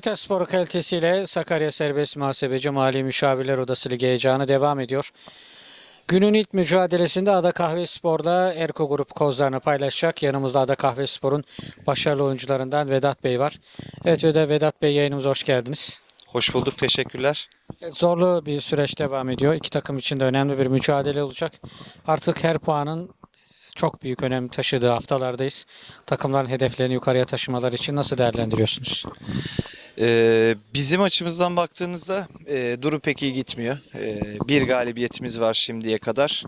Metaspor kalitesiyle Sakarya Serbest Muhasebeci Mali Müşavirler Odası Ligi heyecanı devam ediyor. Günün ilk mücadelesinde Ada Kahve Spor'da Erko Grup kozlarını paylaşacak. Yanımızda Ada Kahve Spor'un başarılı oyuncularından Vedat Bey var. Evet ve de Vedat Bey yayınımıza hoş geldiniz. Hoş bulduk, teşekkürler. Evet, Zorlu bir süreç devam ediyor. İki takım için de önemli bir mücadele olacak. Artık her puanın çok büyük önem taşıdığı haftalardayız. Takımların hedeflerini yukarıya taşımalar için nasıl değerlendiriyorsunuz? Ee, bizim açımızdan baktığınızda e, durum pek iyi gitmiyor. Ee, bir galibiyetimiz var şimdiye kadar.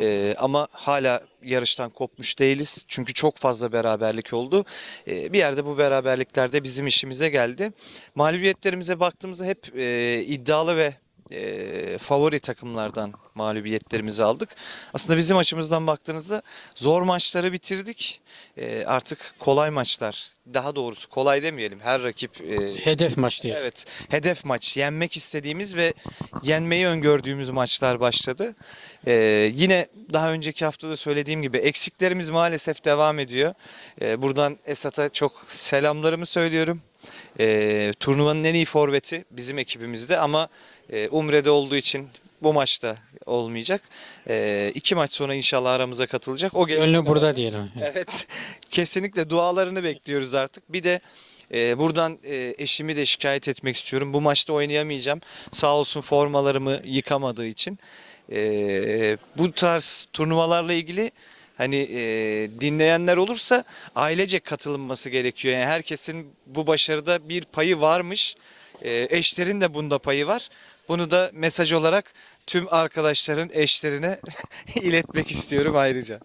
Ee, ama hala yarıştan kopmuş değiliz. Çünkü çok fazla beraberlik oldu. Bir yerde bu beraberlikler de bizim işimize geldi. Mağlubiyetlerimize baktığımızda hep e, iddialı ve e, favori takımlardan mağlubiyetlerimizi aldık. Aslında bizim açımızdan baktığınızda zor maçları bitirdik. E, artık kolay maçlar, daha doğrusu kolay demeyelim. Her rakip e, Hedef maç diye. Evet, hedef maç, yenmek istediğimiz ve yenmeyi öngördüğümüz maçlar başladı. Ee, yine daha önceki haftada söylediğim gibi eksiklerimiz maalesef devam ediyor. Ee, buradan Esat'a çok selamlarımı söylüyorum. Ee, turnuvanın en iyi forveti bizim ekibimizde ama e, Umre'de olduğu için bu maçta olmayacak. Ee, iki maç sonra inşallah aramıza katılacak. O Gönlü burada diyelim. Evet. Kesinlikle dualarını bekliyoruz artık. Bir de e, buradan e, eşimi de şikayet etmek istiyorum. Bu maçta oynayamayacağım. Sağ olsun formalarımı yıkamadığı için. E, bu tarz turnuvalarla ilgili hani e, dinleyenler olursa ailece katılınması gerekiyor. Yani herkesin bu başarıda bir payı varmış. E, eşlerin de bunda payı var. Bunu da mesaj olarak tüm arkadaşların eşlerine iletmek istiyorum ayrıca.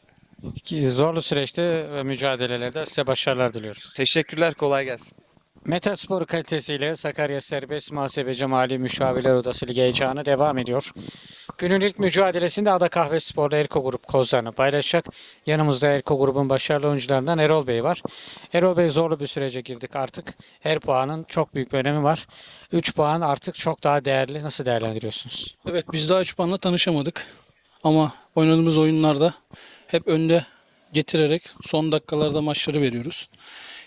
Ki Zorlu süreçte ve mücadelelerde size başarılar diliyoruz. Teşekkürler, kolay gelsin. Metaspor kalitesiyle Sakarya Serbest Muhasebeci Mali Müşavirler Odası Ligi heyecanı devam ediyor. Günün ilk mücadelesinde Ada Kahve Spor'da Erko Grup kozlarını paylaşacak. Yanımızda Erko Grubun başarılı oyuncularından Erol Bey var. Erol Bey zorlu bir sürece girdik artık. Her puanın çok büyük bir önemi var. 3 puan artık çok daha değerli. Nasıl değerlendiriyorsunuz? Evet biz daha üç puanla tanışamadık. Ama oynadığımız oyunlarda hep önde getirerek son dakikalarda maçları veriyoruz.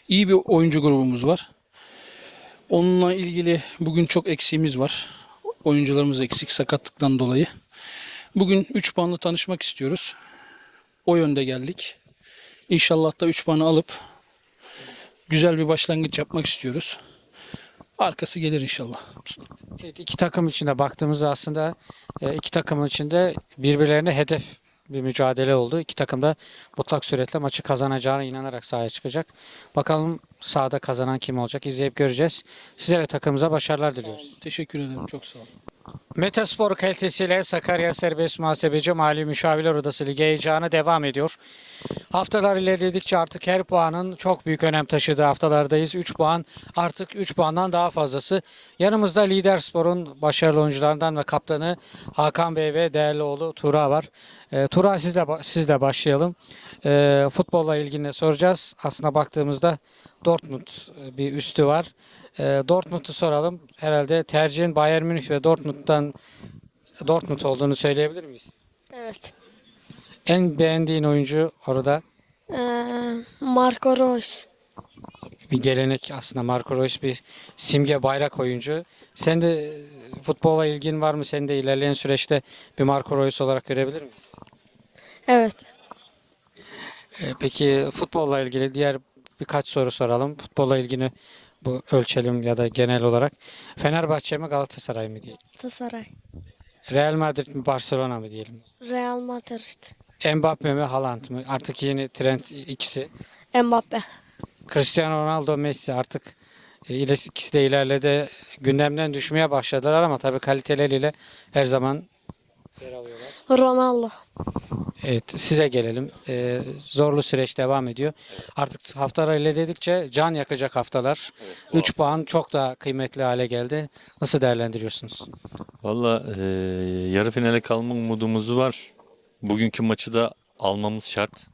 İyi bir oyuncu grubumuz var. Onunla ilgili bugün çok eksiğimiz var. Oyuncularımız eksik sakatlıktan dolayı. Bugün 3 puanla tanışmak istiyoruz. O yönde geldik. İnşallah da 3 puanı alıp güzel bir başlangıç yapmak istiyoruz. Arkası gelir inşallah. Evet, iki takım içinde baktığımızda aslında e, iki takımın içinde birbirlerine hedef bir mücadele oldu. İki takım da mutlak suretle maçı kazanacağına inanarak sahaya çıkacak. Bakalım sahada kazanan kim olacak izleyip göreceğiz. Size ve takımımıza başarılar diliyoruz. Teşekkür ederim. Çok sağ olun. Metaspor kalitesiyle Sakarya Serbest Muhasebeci Mali Müşavirler Odası Ligi heyecanı devam ediyor. Haftalar ilerledikçe artık her puanın çok büyük önem taşıdığı haftalardayız. 3 puan artık 3 puandan daha fazlası. Yanımızda Lider Spor'un başarılı oyuncularından ve kaptanı Hakan Bey ve değerli oğlu Tura var. E, Tura sizle, sizle başlayalım. E, futbolla ilgili soracağız. Aslında baktığımızda Dortmund e, bir üstü var. E, Dortmund'u soralım. Herhalde tercihin Bayern Münih ve Dortmund'dan Dortmund olduğunu söyleyebilir miyiz? Evet. En beğendiğin oyuncu orada Ee, Marco Reus. bir gelenek aslında Marco Reus bir simge bayrak oyuncu. Sen de e, futbola ilgin var mı? Sen de ilerleyen süreçte bir Marco Reus olarak görebilir miyiz? Evet. E, Peki futbolla ilgili diğer birkaç soru soralım. Futbolla ilgili bu ölçelim ya da genel olarak. Fenerbahçe mi Galatasaray mı diyelim? Galatasaray. Real Madrid mi Barcelona mı diyelim? Real Madrid. Mbappe mi Haaland mı? Artık yeni trend ikisi. Mbappe. Cristiano Ronaldo Messi artık e, ikisi de ilerledi. Gündemden düşmeye başladılar ama tabii kaliteleriyle her zaman yer alıyorlar. Ronaldo. Evet size gelelim. Ee, zorlu süreç devam ediyor. Artık haftalar ilerledikçe can yakacak haftalar. 3 puan çok daha kıymetli hale geldi. Nasıl değerlendiriyorsunuz? Valla eee, yarı finale kalma umudumuz var. Bugünkü maçı da almamız şart.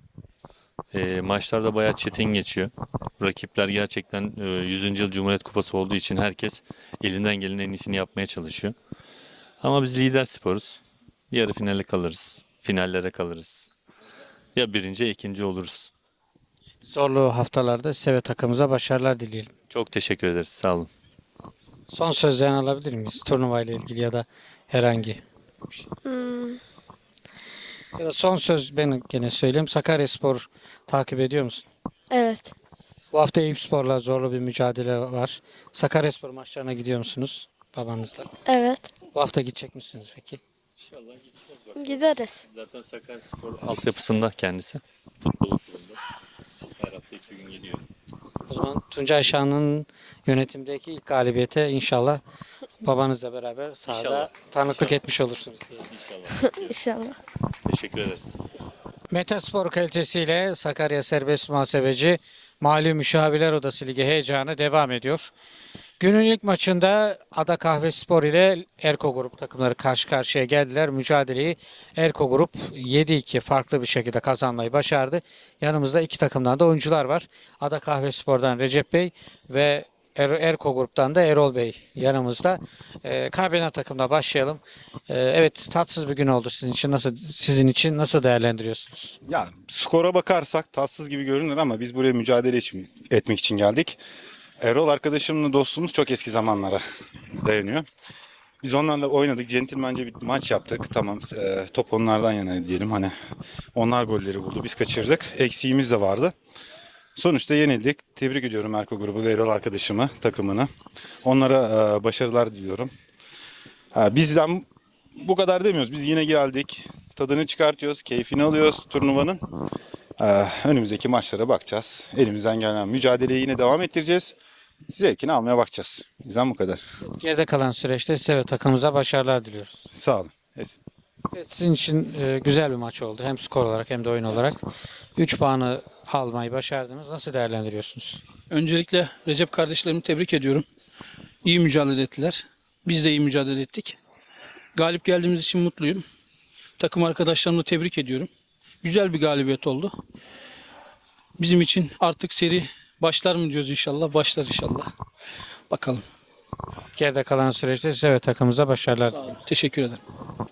Eee maçlar da bayağı çetin geçiyor. Rakipler gerçekten eee, 100. yıl Cumhuriyet Kupası olduğu için herkes elinden gelen en iyisini yapmaya çalışıyor. Ama biz lider sporuz. Yarı finale kalırız. Finallere kalırız. Ya birinci ya ikinci oluruz. Zorlu haftalarda size ve takımıza başarılar dileyelim. Çok teşekkür ederiz. Sağ olun. Son sözlerini alabilir miyiz? Turnuva ile ilgili ya da herhangi bir şey. Ya da son söz ben gene söyleyeyim. Sakaryaspor takip ediyor musun? Evet. Bu hafta Eyüp Spor'la zorlu bir mücadele var. Sakaryaspor maçlarına gidiyor musunuz babanızla? Evet. Bu hafta gidecek misiniz peki? İnşallah gideceğiz. Gideriz. Zaten Sakaryaspor altyapısında kendisi. Futbol okulunda. Her hafta iki gün geliyor. O zaman Tuncay Şahan'ın yönetimdeki ilk galibiyete inşallah babanızla beraber sahada İnşallah. tanıklık etmiş olursunuz diye. İnşallah. İnşallah. Teşekkür ederiz. Metaspor kalitesiyle Sakarya Serbest Muhasebeci Mali Müşavirler Odası Ligi heyecanı devam ediyor. Günün ilk maçında Ada Kahve Spor ile Erko Grup takımları karşı karşıya geldiler. Mücadeleyi Erko Grup 7-2 farklı bir şekilde kazanmayı başardı. Yanımızda iki takımdan da oyuncular var. Ada Kahve Spor'dan Recep Bey ve Er- Erko Grup'tan da Erol Bey yanımızda. Ee, Kabina takımla başlayalım. Ee, evet tatsız bir gün oldu sizin için. Nasıl sizin için nasıl değerlendiriyorsunuz? Ya skora bakarsak tatsız gibi görünür ama biz buraya mücadele için- etmek için geldik. Erol arkadaşımla dostluğumuz çok eski zamanlara dayanıyor. Biz onlarla oynadık. Centilmence bir maç yaptık. Tamam e, top onlardan yana diyelim. Hani onlar golleri buldu. Biz kaçırdık. Eksiğimiz de vardı. Sonuçta yenildik. Tebrik ediyorum Erko grubu ve Erol arkadaşımı, takımını. Onlara e, başarılar diliyorum. Ha, bizden bu kadar demiyoruz. Biz yine geldik. Tadını çıkartıyoruz. Keyfini alıyoruz turnuvanın. Ee, önümüzdeki maçlara bakacağız. Elimizden gelen mücadeleyi yine devam ettireceğiz. Zevkini almaya bakacağız. Bizden bu kadar. Geride kalan süreçte size ve takımımıza başarılar diliyoruz. Sağ olun. Evet. Evet, sizin için e, güzel bir maç oldu. Hem skor olarak hem de oyun olarak. 3 puanı almayı başardınız. Nasıl değerlendiriyorsunuz? Öncelikle Recep kardeşlerimi tebrik ediyorum. İyi mücadele ettiler. Biz de iyi mücadele ettik. Galip geldiğimiz için mutluyum. Takım arkadaşlarımı da tebrik ediyorum. Güzel bir galibiyet oldu. Bizim için artık seri başlar mı diyoruz inşallah. Başlar inşallah. Bakalım. Geride kalan süreçte size ve takımımıza başarılar. Teşekkür ederim.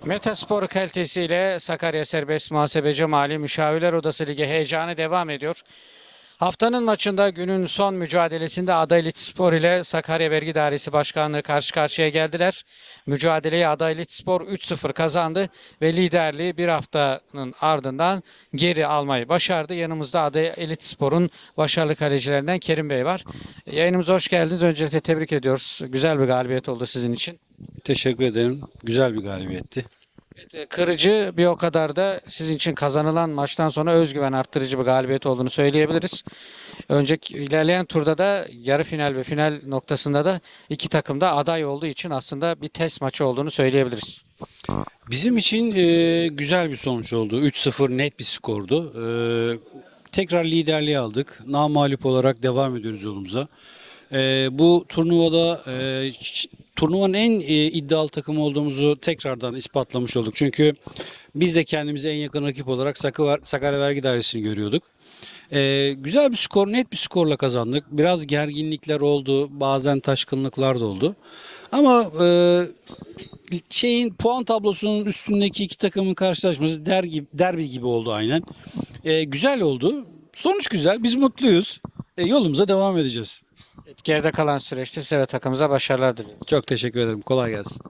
Metaspor kalitesiyle Sakarya Serbest Muhasebeci Mali Müşavirler Odası Ligi heyecanı devam ediyor. Haftanın maçında günün son mücadelesinde Adalet Spor ile Sakarya Vergi Dairesi Başkanlığı karşı karşıya geldiler. Mücadeleyi Adalet Spor 3-0 kazandı ve liderliği bir haftanın ardından geri almayı başardı. Yanımızda Adalet Spor'un başarılı kalecilerinden Kerim Bey var. Yayınımıza hoş geldiniz. Öncelikle tebrik ediyoruz. Güzel bir galibiyet oldu sizin için. Teşekkür ederim. Güzel bir galibiyetti. Evet, Kırıcı bir o kadar da sizin için kazanılan maçtan sonra özgüven arttırıcı bir galibiyet olduğunu söyleyebiliriz. Önceki ilerleyen turda da yarı final ve final noktasında da iki takım da aday olduğu için aslında bir test maçı olduğunu söyleyebiliriz. Bizim için e, güzel bir sonuç oldu. 3-0 net bir skordu. E, tekrar liderliği aldık. Namalip olarak devam ediyoruz yolumuza. E, bu turnuvada e, turnuvanın en e, iddialı takım olduğumuzu tekrardan ispatlamış olduk. Çünkü biz de kendimize en yakın rakip olarak Sakar- Sakarya Vergi Dairesi'ni görüyorduk. Ee, güzel bir skor, net bir skorla kazandık. Biraz gerginlikler oldu, bazen taşkınlıklar da oldu. Ama e, şeyin puan tablosunun üstündeki iki takımın karşılaşması dergi, derbi gibi oldu aynen. Ee, güzel oldu. Sonuç güzel, biz mutluyuz. E, yolumuza devam edeceğiz. Geride kalan süreçte size ve takımımıza başarılar diliyorum. Çok teşekkür ederim. Kolay gelsin.